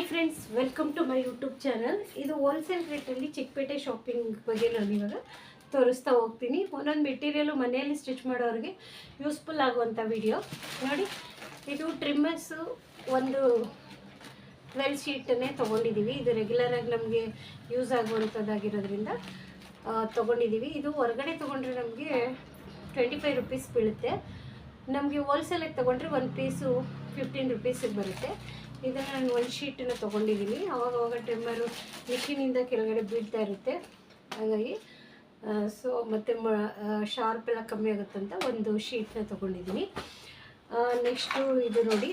Hi friends welcome to my YouTube channel ಇದು wholesale ರೇಟಲ್ಲಿ Chickpet shopping ಬಗ್ಗೆ ನಾನು ಇವಾಗ ತೋರಿಸ್ತಾ ಹೋಗ್ತೀನಿ. ಒಂದೊಂದು ಮೆಟೀರಿಯಲು ಮನೆಯಲ್ಲಿ ಸ್ಟಿಚ್ ಮಾಡೋರಿಗೆ ಯೂಸ್ಫುಲ್ ಆಗುವಂಥ ವಿಡಿಯೋ ನೋಡಿ, ಇದು ಟ್ರಿಮ್ಮರ್ಸು ಒಂದು ಟ್ವೆಲ್ ಶೀಟನ್ನೇ ತೊಗೊಂಡಿದ್ದೀವಿ ಇದು ರೆಗ್ಯುಲರಾಗಿ ನಮಗೆ ಯೂಸ್ ಆಗುವಂಥದ್ದಾಗಿರೋದ್ರಿಂದ ತೊಗೊಂಡಿದ್ದೀವಿ ಇದು ಹೊರಗಡೆ ತೊಗೊಂಡ್ರೆ ನಮಗೆ ಟ್ವೆಂಟಿ ಫೈವ್ ರುಪೀಸ್ ಬೀಳುತ್ತೆ. ನಮಗೆ ಹೋಲ್ಸೇಲಾಗಿ ತೊಗೊಂಡ್ರೆ ಒಂದು ಪೀಸು ಫಿಫ್ಟೀನ್ ರುಪೀಸಿಗೆ ಬರುತ್ತೆ. ಇದನ್ನು ನಾನು ಒಂದು ಶೀಟನ್ನು ತೊಗೊಂಡಿದ್ದೀನಿ. ಅವಾಗ ಅವಾಗ ಮಿಷಿನಿಂದ ಕೆಳಗಡೆ ಬೀಳ್ತಾ ಇರುತ್ತೆ. ಹಾಗಾಗಿ ಸೊ ಮತ್ತು ಮ ಶಾರ್ಪ್ ಎಲ್ಲ ಕಮ್ಮಿ ಆಗುತ್ತಂತ ಒಂದು ಶೀಟನ್ನ ತೊಗೊಂಡಿದ್ದೀನಿ. ನೆಕ್ಸ್ಟು ಇದು ನೋಡಿ.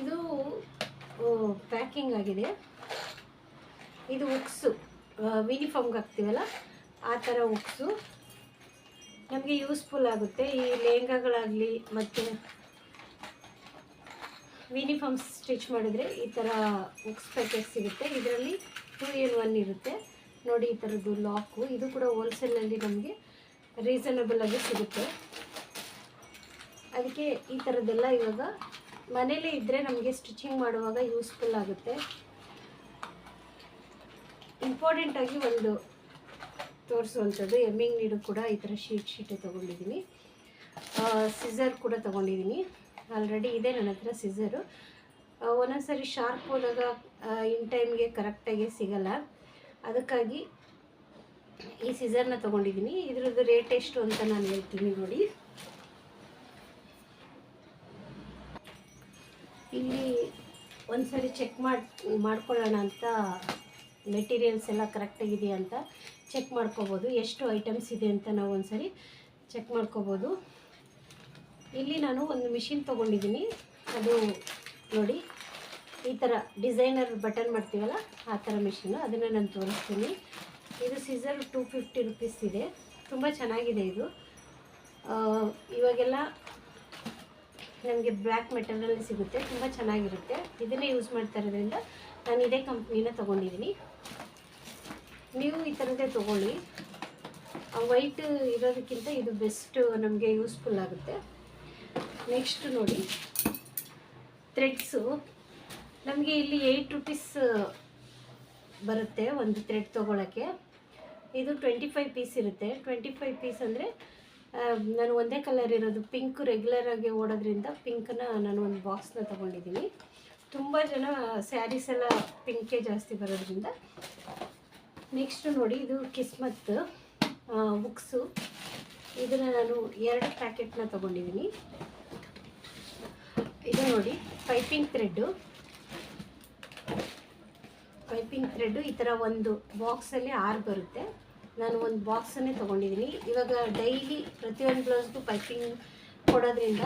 ಇದು ಪ್ಯಾಕಿಂಗ್ ಆಗಿದೆ. ಇದು ಉಕ್ಸು. ಯೂನಿಫಾರ್ಮ್ಗೆ ಹಾಕ್ತೀವಲ್ಲ, ಆ ಥರ ಉಕ್ಸು. ನಮಗೆ ಯೂಸ್ಫುಲ್ ಆಗುತ್ತೆ. ಈ ಲೆಹಂಗಾಗಳಾಗಲಿ, ಮತ್ತು ಯೂನಿಫಾರ್ಮ್ ಸ್ಟಿಚ್ ಮಾಡಿದರೆ ಈ ಥರ ಬುಕ್ಸ್ ಪ್ಯಾಕೆಟ್ ಸಿಗುತ್ತೆ. ಇದರಲ್ಲಿ ಟೂ ಏನ್ ಒನ್ ಇರುತ್ತೆ. ನೋಡಿ ಈ ಥರದ್ದು ಲಾಕು ಇದು ಕೂಡ ಹೋಲ್ಸೇಲ್ನಲ್ಲಿ ನಮಗೆ ರೀಸನಬಲ್ ಆಗಿ ಸಿಗುತ್ತೆ. ಅದಕ್ಕೆ ಈ ಥರದ್ದೆಲ್ಲ ಇವಾಗ ಮನೇಲೇ ಇದ್ದರೆ ನಮಗೆ ಸ್ಟಿಚಿಂಗ್ ಮಾಡುವಾಗ ಯೂಸ್ಫುಲ್ ಆಗುತ್ತೆ. ಇಂಪಾರ್ಟೆಂಟಾಗಿ ಒಂದು ತೋರಿಸುವಂಥದ್ದು ಎಮ್ಮಿಂಗ್ ನೀಡು ಕೂಡ ಈ ಥರ ಶೀಟ್ ಶೀಟೇ ತೊಗೊಂಡಿದ್ದೀನಿ. ಸಿಸರ್ ಕೂಡ ತೊಗೊಂಡಿದ್ದೀನಿ. ಆಲ್ರೆಡಿ ಇದೆ ನನ್ನ ಹತ್ರ ಸಿಸರು ಒಂದೊಂದು ಸರಿ ಶಾರ್ಪ್ ಹೋದಾಗ ಇನ್ ಟೈಮ್ಗೆ ಕರೆಕ್ಟಾಗಿ ಸಿಗಲ್ಲ. ಅದಕ್ಕಾಗಿ ಈ ಸಿಸರ್ನ ತೊಗೊಂಡಿದ್ದೀನಿ. ಇದ್ರದ್ದು ರೇಟ್ ಎಷ್ಟು ಅಂತ ನಾನು ಹೇಳ್ತೀನಿ ನೋಡಿ. ಇಲ್ಲಿ ಒಂದ್ಸರಿ ಚೆಕ್ ಮಾಡಿ, ಮಾಡ್ಕೊಳ್ಳೋಣ ಅಂತ ಮೆಟೀರಿಯಲ್ಸ್ ಎಲ್ಲ ಕರೆಕ್ಟಾಗಿದೆಯಾ ಅಂತ ಚೆಕ್ ಮಾಡ್ಕೋಬೋದು. ಎಷ್ಟು ಐಟಮ್ಸ್ ಇದೆ ಅಂತ ನಾವು ಒಂದ್ಸರಿ ಚೆಕ್ ಮಾಡ್ಕೋಬೋದು. ಇಲ್ಲಿ ನಾನು ಒಂದು ಮಿಷಿನ್ ತೊಗೊಂಡಿದ್ದೀನಿ. ಅದು ನೋಡಿ, ಈ ಥರ ಡಿಸೈನರ್ ಬಟನ್ ಮಾಡ್ತೀವಲ್ಲ, ಆ ಥರ ಮಿಷಿನ್ನು ಅದನ್ನು ನಾನು ತೋರಿಸ್ತೀನಿ. ಇದು ಸೀಸರ್ ಟೂ ಫಿಫ್ಟಿ ರುಪೀಸ್ ಇದೆ. ತುಂಬ ಚೆನ್ನಾಗಿದೆ ಇದು. ಇವಾಗೆಲ್ಲ ನಮಗೆ ಬ್ಲ್ಯಾಕ್ ಮೆಟೀರಿಯಲ್ ಸಿಗುತ್ತೆ. ತುಂಬ ಚೆನ್ನಾಗಿರುತ್ತೆ. ಇದನ್ನೇ ಯೂಸ್ ಮಾಡ್ತಾ ಇರೋದ್ರಿಂದ ನಾನು ಇದೇ ಕಂಪ್ನಿನ ತೊಗೊಂಡಿದ್ದೀನಿ. ನೀವು ಈ ಥರದ್ದೇ ತೊಗೊಳ್ಳಿ. ವೈಟ್ ಇರೋದಕ್ಕಿಂತ ಇದು ಬೆಸ್ಟ್ ನಮಗೆ ಯೂಸ್ಫುಲ್ ಆಗುತ್ತೆ. ನೆಕ್ಸ್ಟ್ ನೋಡಿ. ಥ್ರೆಡ್ಸು ನಮಗೆ ಇಲ್ಲಿ ಏಯ್ಟ್ ರುಪೀಸ್ ಬರುತ್ತೆ ಒಂದು ಥ್ರೆಡ್ ತೊಗೊಳಕ್ಕೆ. ಇದು ಟ್ವೆಂಟಿ ಫೈವ್ ಪೀಸ್ ಇರುತ್ತೆ. ಟ್ವೆಂಟಿ ಫೈವ್ ಪೀಸ್ ಅಂದರೆ ನಾನು ಒಂದೇ ಕಲರ್ ಇರೋದು ಪಿಂಕ್ ರೆಗ್ಯುಲರಾಗಿ ಓಡೋದ್ರಿಂದ ಪಿಂಕನ್ನ ನಾನು ಒಂದು ಬಾಕ್ಸ್ನ ತೊಗೊಂಡಿದ್ದೀನಿ. ತುಂಬ ಜನ ಸ್ಯಾರೀಸ್ ಎಲ್ಲ ಪಿಂಕೇ ಜಾಸ್ತಿ ಬರೋದ್ರಿಂದ. ನೆಕ್ಸ್ಟ್ ನೋಡಿ, ಇದು ಕಿಸ್ಮತ್ ಬುಕ್ಸು ಇದನ್ನು ನಾನು ಎರಡು ಪ್ಯಾಕೆಟ್ನ ತೊಗೊಂಡಿದ್ದೀನಿ ಇದು ನೋಡಿ ಪೈಪಿಂಗ್ ಥ್ರೆಡ್ಡು ಪೈಪಿಂಗ್ ಥ್ರೆಡ್ಡು ಈ ಥರ ಒಂದು ಬಾಕ್ಸಲ್ಲಿ ಆರು ಬರುತ್ತೆ. ನಾನು ಒಂದು ಬಾಕ್ಸನ್ನೇ ತೊಗೊಂಡಿದ್ದೀನಿ ಇವಾಗ ಡೈಲಿ ಪ್ರತಿಯೊಂದು ಬ್ಲೌಸ್ಗೂ ಪೈಪಿಂಗ್ ಕೊಡೋದ್ರಿಂದ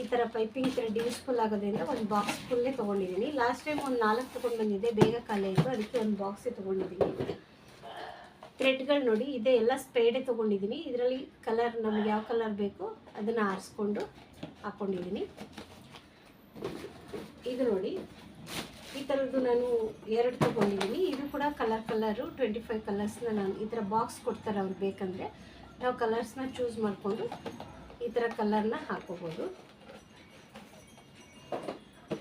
ಈ ಥರ ಪೈಪಿಂಗ್ ಥ್ರೆಡ್ ಯೂಸ್ಫುಲ್ ಆಗೋದ್ರಿಂದ ಒಂದು ಬಾಕ್ಸ್ ಫುಲ್ಲೇ ತೊಗೊಂಡಿದ್ದೀನಿ ಲಾಸ್ಟ್ ಟೈಮ್ ಒಂದು ನಾಲ್ಕು ತೊಗೊಂಡು ಬಂದಿದ್ದೆ, ಬೇಗ ಖಾಲಿ ಅದಕ್ಕೆ ಒಂದು ಬಾಕ್ಸೇ ತೊಗೊಂಡಿದ್ದೀನಿ ಥ್ರೆಡ್ಗಳು ನೋಡಿ, ಇದೆ ಎಲ್ಲ ಸ್ಪ್ರೇಡೆ ತೊಗೊಂಡಿದ್ದೀನಿ. ಇದರಲ್ಲಿ ಕಲರ್ ನಮಗೆ ಯಾವ ಕಲರ್ ಬೇಕು ಅದನ್ನು ಆರಿಸ್ಕೊಂಡು ಹಾಕ್ಕೊಂಡಿದ್ದೀನಿ ಇದು ನೋಡಿ, ಈ ಥರದ್ದು ನಾನು ಎರಡು ತೊಗೊಂಡಿದ್ದೀನಿ. ಇದು ಕೂಡ ಕಲರ್ ಕಲರು ಟ್ವೆಂಟಿ ಫೈವ್ ಕಲರ್ಸ್ನ ನಾನು ಈ ಥರ ಬಾಕ್ಸ್ ಕೊಡ್ತಾರೆ ಅವ್ರು ಬೇಕಂದರೆ, ನಾವು ಕಲರ್ಸ್ನ ಚೂಸ್ ಮಾಡಿಕೊಂಡು ಈ ಥರ ಕಲರ್ನ ಹಾಕೋಬೋದು.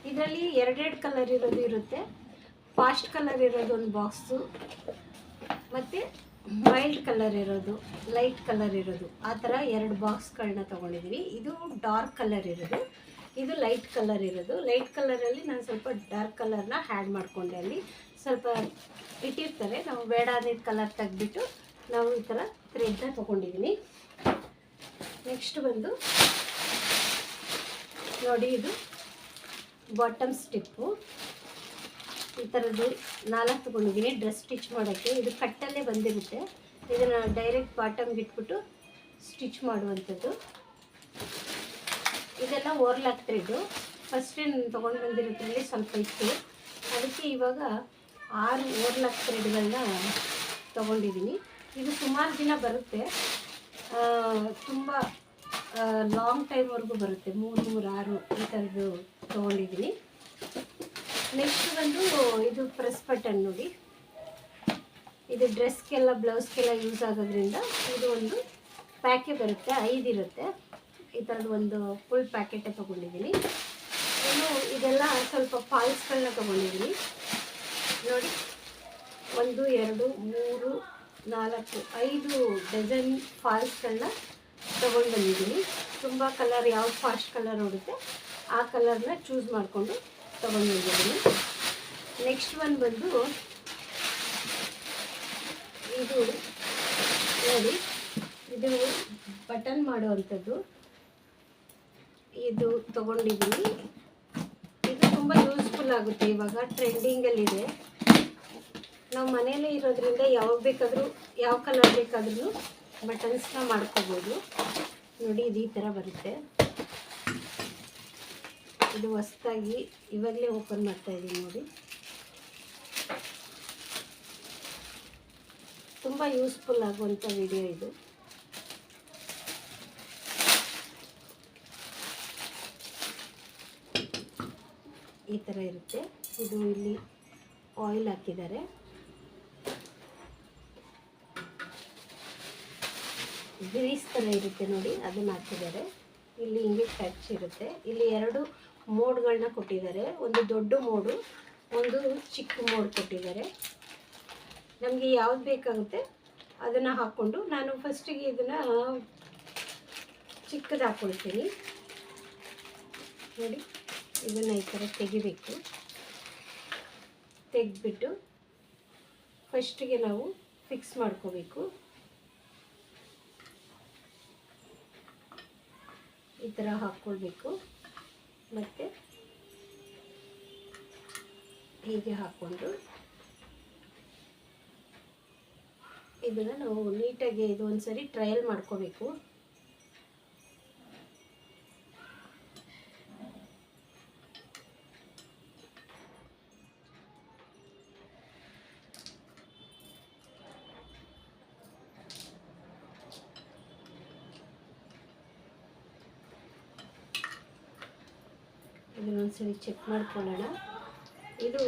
ಇದರಲ್ಲಿ ಎರಡೆರಡು ಕಲರ್ ಇರೋದು ಇರುತ್ತೆ. ಫಾಸ್ಟ್ ಕಲರ್ ಇರೋದು ಒಂದು ಬಾಕ್ಸು ಮತ್ತು ಮೈಲ್ಡ್ ಕಲರ್ ಇರೋದು, ಲೈಟ್ ಕಲರ್ ಇರೋದು, ಆ ಥರ ಎರಡು ಬಾಕ್ಸ್ಗಳನ್ನ ತಗೊಂಡಿದ್ದೀನಿ ಇದು ಡಾರ್ಕ್ ಕಲರ್ ಇರೋದು, ಇದು ಲೈಟ್ ಕಲರ್ ಇರೋದು. ಲೈಟ್ ಕಲರಲ್ಲಿ ನಾನು ಸ್ವಲ್ಪ ಡಾರ್ಕ್ ಕಲರ್ನ ಹ್ಯಾಡ್ ಮಾಡಿಕೊಂಡೆ ಅಲ್ಲಿ. ಸ್ವಲ್ಪ ಇಟ್ಟಿರ್ತಾರೆ, ನಾವು ಬೇಡ ಅದೇ ಕಲರ್ ತೆಗೆದ್ಬಿಟ್ಟು ನಾವು ಈ ಥರ ಥ್ರೆಡ್ನ ತೊಗೊಂಡಿದ್ದೀನಿ ನೆಕ್ಸ್ಟ್ ಬಂದು ನೋಡಿ ಇದು ಬಾಟಮ್ ಸ್ಟಿಪ್ಪು. ಈ ಥರದ್ದು ನಾಲ್ಕು ತೊಗೊಂಡಿದ್ದೀನಿ. ಡ್ರೆಸ್ ಸ್ಟಿಚ್ ಮಾಡೋಕ್ಕೆ. ಇದು ಕಟ್ಟಲ್ಲೇ ಬಂದಿರುತ್ತೆ. ಇದನ್ನು ಡೈರೆಕ್ಟ್ ಬಾಟಮ್ಗೆ ಇಟ್ಬಿಟ್ಟು ಸ್ಟಿಚ್ ಮಾಡುವಂಥದ್ದು. ಇದೆಲ್ಲ ಓರ್ಲಾಕ್ ಥ್ರೆಡ್ಡು ಫಸ್ಟ್ ನಾನು ತೊಗೊಂಡು ಬಂದಿರೋದ್ರಲ್ಲಿ ಸ್ವಲ್ಪ ಇತ್ತು ಅದಕ್ಕೆ ಇವಾಗ ಆರು ಓರ್ಲಾಕ್ ಥ್ರೆಡ್ಗಳನ್ನ ತೊಗೊಂಡಿದ್ದೀನಿ. ಇದು ಸುಮಾರು ದಿನ ಬರುತ್ತೆ. ತುಂಬ ಲಾಂಗ್ ಟೈಮ್ವರೆಗೂ ಬರುತ್ತೆ. ಮೂರು ಮೂರು, ಆರು ಈ ಥರದ್ದು ತೊಗೊಂಡಿದ್ದೀನಿ. ನೆಕ್ಸ್ಟ್ ಬಂದು ಇದು ಪ್ರೆಸ್ ಬಟನ್ ನೋಡಿ. ಇದು ಡ್ರೆಸ್ಗೆಲ್ಲ, ಬ್ಲೌಸ್ಗೆಲ್ಲ ಯೂಸ್ ಆಗೋದ್ರಿಂದ ಇದು ಒಂದು ಪ್ಯಾಕೆ ಬರುತ್ತೆ, ಐದು ಇರುತ್ತೆ. ಈ ಥರದ್ದು ಒಂದು ಫುಲ್ ಪ್ಯಾಕೆಟೇ ತೊಗೊಂಡಿದ್ದೀನಿ. ಇನ್ನು ಇದೆಲ್ಲ ಸ್ವಲ್ಪ ಫಾಲ್ಸ್ಗಳನ್ನ ತೊಗೊಂಡಿದ್ದೀನಿ. ನೋಡಿ, ಒಂದು, ಎರಡು, ಮೂರು, ನಾಲ್ಕು, ಐದು ಡಜನ್ ಫಾಲ್ಸ್ಗಳನ್ನ ತೊಗೊಂಡು ಬಂದಿದ್ದೀನಿ. ತುಂಬ ಕಲರ್ ಯಾವ ಫಾಸ್ಟ್ ಕಲರ್ ನೋಡುತ್ತೆ, ಆ ಕಲರ್ನ ಚೂಸ್ ಮಾಡಿಕೊಂಡು ತೊಗೊಂಡು ಬಂದಿದ್ದೀನಿ ನೆಕ್ಸ್ಟ್ ಒಂದು ಬಂದು ಇದು ನೋಡಿ, ಇದು ಬಟನ್ ಮಾಡುವಂಥದ್ದು. ಇದು ತೊಗೊಂಡಿದ್ದೀನಿ. ಇದು ತುಂಬ ಯೂಸ್ಫುಲ್ ಆಗುತ್ತೆ ಇವಾಗ ಟ್ರೆಂಡಿಂಗಲ್ಲಿದೆ ನಾವು ಮನೇಲಿ ಇರೋದ್ರಿಂದ ಯಾವಾಗ ಬೇಕಾದರೂ, ಯಾವ ಕಲರ್ ಬೇಕಾದ್ರೂ ಬಟನ್ಸ್ನ ಮಾಡ್ಕೋಬೋದು. ನೋಡಿ, ಇದು ಈ ಥರ ಬರುತ್ತೆ. ಇದು ಹೊಸ್ದಾಗಿ ಇವಾಗಲೇ ಓಪನ್ ಮಾಡ್ತಾ ಇದ್ದೀನಿ ನೋಡಿ. ತುಂಬ ಯೂಸ್ಫುಲ್ ಆಗುವಂಥ ವಿಡಿಯೋ ಇದು. ಈ ಥರ ಇರುತ್ತೆ. ಇದು ಇಲ್ಲಿ ಆಯಿಲ್ ಹಾಕಿದ್ದಾರೆ. ಗ್ರೀಸ್ ಥರ ಇರುತ್ತೆ ನೋಡಿ, ಅದನ್ನು ಹಾಕಿದ್ದಾರೆ. ಇಲ್ಲಿ ಹಿಂಗೆ ಟಚ್ ಇರುತ್ತೆ. ಇಲ್ಲಿ ಎರಡು ಮೋಡ್ಗಳನ್ನ ಕೊಟ್ಟಿದ್ದಾರೆ. ಒಂದು ದೊಡ್ಡ ಮೋಡು, ಒಂದು ಚಿಕ್ಕ ಮೋಡ್ ಕೊಟ್ಟಿದ್ದಾರೆ. ನಮಗೆ ಯಾವ್ದು ಬೇಕಾಗುತ್ತೆ ಅದನ್ನು ಹಾಕ್ಕೊಂಡು ನಾನು ಫಸ್ಟಿಗೆ ಇದನ್ನು ಚಿಕ್ಕದು ಹಾಕ್ಕೊಳ್ತೀನಿ ನೋಡಿ, ಇದನ್ನು ಈ ಥರ ತೆಗಿಬೇಕು. ತೆಗೆದ್ಬಿಟ್ಟು ಫಸ್ಟಿಗೆ ನಾವು ಫಿಕ್ಸ್ ಮಾಡ್ಕೋಬೇಕು. ಈ ಥರ ಹಾಕ್ಕೊಳ್ಬೇಕು ಮತ್ತು ಹೀಗೆ ಹಾಕ್ಕೊಂಡು ಇದನ್ನು ನಾವು ನೀಟಾಗಿ ಇದು ಒಂದ್ಸರಿ ಟ್ರಯಲ್ ಮಾಡ್ಕೋಬೇಕು. ಇದನ್ನೊಂದ್ಸರಿ ಚೆಕ್ ಮಾಡ್ಕೊಳ್ಳೋಣ. ಇದು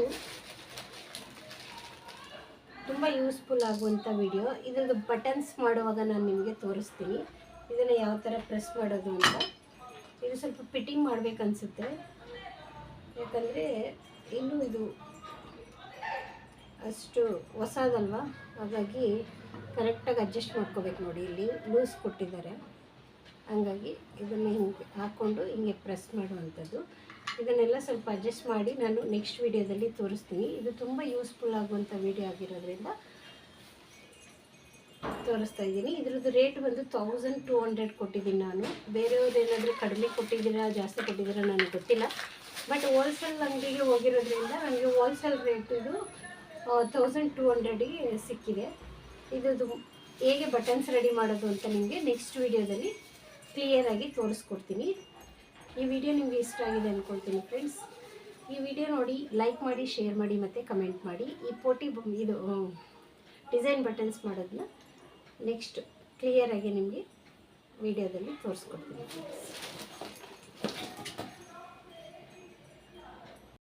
ತುಂಬ ಯೂಸ್ಫುಲ್ ಆಗುವಂಥ ವಿಡಿಯೋ ಇದ್ರದ್ದು ಬಟನ್ಸ್ ಮಾಡುವಾಗ ನಾನು ನಿಮಗೆ ತೋರಿಸ್ತೀನಿ. ಇದನ್ನು ಯಾವ ಥರ ಪ್ರೆಸ್ ಮಾಡೋದು ಅಂತ. ಇದು ಸ್ವಲ್ಪ ಫಿಟ್ಟಿಂಗ್ ಮಾಡಬೇಕನ್ಸುತ್ತೆ. ಯಾಕಂದರೆ ಇನ್ನೂ ಇದು ಅಷ್ಟು ಹೊಸದಲ್ವಾ? ಹಾಗಾಗಿ ಕರೆಕ್ಟಾಗಿ ಅಡ್ಜಸ್ಟ್ ಮಾಡ್ಕೋಬೇಕು ನೋಡಿ. ಇಲ್ಲಿ ಲೂಸ್ ಕೊಟ್ಟಿದ್ದಾರೆ. ಹಂಗಾಗಿ ಇದನ್ನು ಹಿಂಗೆ ಹಾಕ್ಕೊಂಡು ಹಿಂಗೆ ಪ್ರೆಸ್ ಮಾಡುವಂಥದ್ದು. ಇದನ್ನೆಲ್ಲ ಸ್ವಲ್ಪ ಅಡ್ಜಸ್ಟ್ ಮಾಡಿ ನಾನು ನೆಕ್ಸ್ಟ್ ವಿಡಿಯೋದಲ್ಲಿ ತೋರಿಸ್ತೀನಿ. ಇದು ತುಂಬ ಯೂಸ್ಫುಲ್ ಆಗುವಂಥ ವಿಡಿಯೋ ಆಗಿರೋದ್ರಿಂದ ತೋರಿಸ್ತಾ ಇದ್ದೀನಿ. ಇದ್ರದ್ದು ರೇಟ್ ಬಂದು ತೌಸಂಡ್ ಟೂ ಹಂಡ್ರೆಡ್ ಕೊಟ್ಟಿದ್ದೀನಿ ನಾನು. ಬೇರೆಯವ್ರು ಏನಾದರೂ ಕಡಿಮೆ ಕೊಟ್ಟಿದ್ದೀರಾ, ಜಾಸ್ತಿ ಕೊಟ್ಟಿದ್ದೀರಾ ನನಗೆ ಗೊತ್ತಿಲ್ಲ. ಬಟ್ ಹೋಲ್ಸೇಲ್ ಅಂಗಡಿಗೆ ಹೋಗಿರೋದ್ರಿಂದ ನನಗೆ ಹೋಲ್ಸೇಲ್ ರೇಟ್ ಇದು ತೌಸಂಡ್ ಟೂ ಹಂಡ್ರೆಡಿಗೆ ಸಿಕ್ಕಿದೆ. ಇದು ಹೇಗೆ ಬಟನ್ಸ್ ರೆಡಿ ಮಾಡೋದು ಅಂತ ನಿಮಗೆ ನೆಕ್ಸ್ಟ್ ವಿಡಿಯೋದಲ್ಲಿ ಕ್ಲಿಯರಾಗಿ ತೋರಿಸ್ಕೊಡ್ತೀನಿ. ಈ ವಿಡಿಯೋ ನಿಮಗೆ ಇಷ್ಟ ಆಗಿದೆ ಅಂದ್ಕೊಳ್ತೀನಿ ಫ್ರೆಂಡ್ಸ್ ಈ ವಿಡಿಯೋ ನೋಡಿ ಲೈಕ್ ಮಾಡಿ ಶೇರ್ ಮಾಡಿ ಮತ್ತು ಕಮೆಂಟ್ ಮಾಡಿ. ಈ ಪೋಟಿ ಇದು ಡಿಸೈನ್ ಬಟನ್ಸ್ ಮಾಡೋದನ್ನ ನೆಕ್ಸ್ಟ್ ಕ್ಲಿಯರಾಗಿ ನಿಮಗೆ ವಿಡಿಯೋದಲ್ಲಿ ತೋರಿಸ್ಕೊಡ್ತೀನಿ